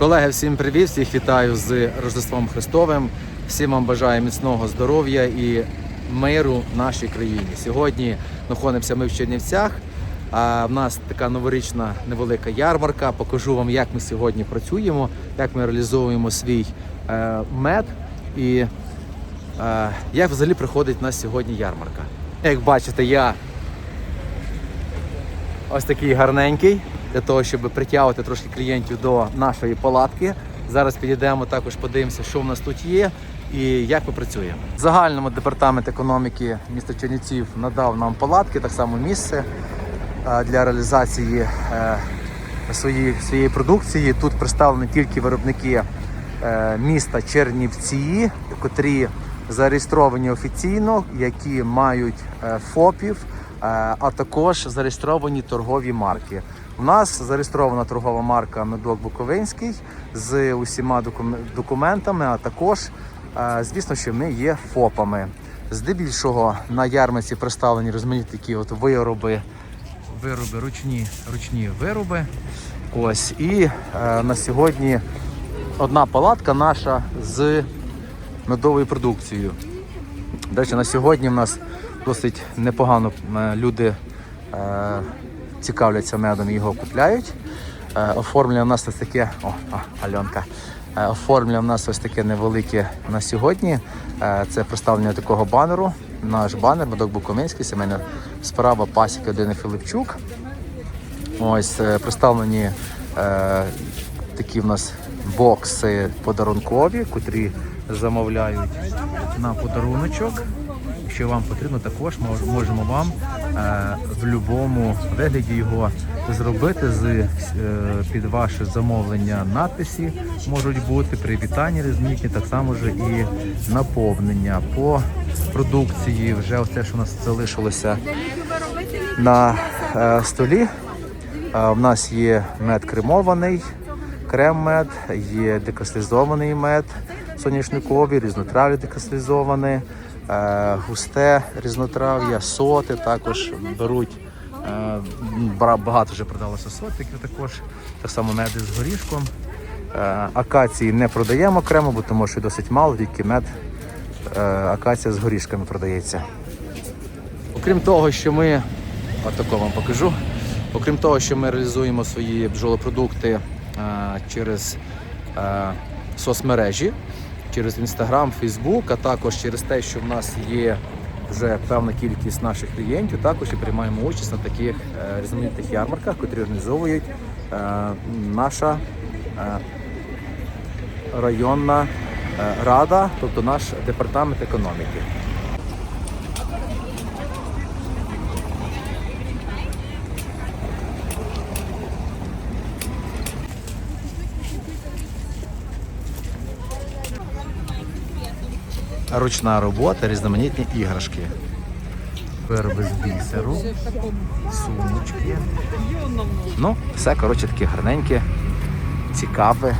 Колеги, всім привіт! Всіх вітаю з Рождеством Христовим. Всім вам бажаю міцного здоров'я і миру в нашій країні. Сьогодні знаходимося ми в Чернівцях. А в нас така новорічна невелика ярмарка. Покажу вам, як ми сьогодні працюємо, як ми реалізовуємо свій е, мед і е, як взагалі приходить у нас сьогодні ярмарка. Як бачите, я ось такий гарненький для того, щоб притягувати трошки клієнтів до нашої палатки. Зараз підійдемо також, подивимося, що в нас тут є і як ми працюємо. В загальному департамент економіки міста Чернівців надав нам палатки, так само місце е, для реалізації е, своєї, своєї продукції. Тут представлені тільки виробники е, міста Чернівці, котрі зареєстровані офіційно, які мають ФОПів, а також зареєстровані торгові марки. У нас зареєстрована торгова марка Медок Буковинський з усіма документами, а також, е, звісно, що ми є ФОПами. Здебільшого на ярмарці представлені розмаїті такі от вироби, вироби ручні, ручні вироби. Ось і е, на сьогодні одна палатка наша з медовою продукцією. До на сьогодні в нас досить непогано е, люди е, цікавляться медом і його купляють. Е, оформлення в нас ось таке. О, а, Альонка. Оформлення в нас ось таке невелике на сьогодні. Це представлення такого банеру. Наш банер Медок Буковинський, сімейна справа Пасіка Дини Филипчук. Ось представлені е, такі в нас бокси подарункові, котрі замовляють на подаруночок. Якщо вам потрібно, також мож- можемо вам е, в будь-якому вигляді його зробити з е, під ваше замовлення надписі можуть бути привітання різноманітні, так само ж і наповнення по продукції. Вже все, що у нас залишилося на е, столі. В нас є мед кремований, крем-мед, є декастилізований мед соняшниковий, різнотрав'я декастилізоване, е, густе різнотрав'я, соти також беруть. е, Багато вже продалося сотиків також, так само меди з горішком. Е, Акації не продаємо окремо, бо тому що досить мало, тільки мед е, акація з горішками продається. Окрім того, що ми отако вам покажу. Окрім того, що ми реалізуємо свої бджолопродукти е, через е, соцмережі, через Інстаграм, Фейсбук, а також через те, що в нас є вже певна кількість наших клієнтів, також і приймаємо участь на таких е, різноманітних ярмарках, котрі організовують е, наша е, районна рада, тобто наш департамент економіки. Ручна робота, різноманітні іграшки. Вироби з бісеру, сумочки. Ну, все, коротше, таке гарненьке, цікаве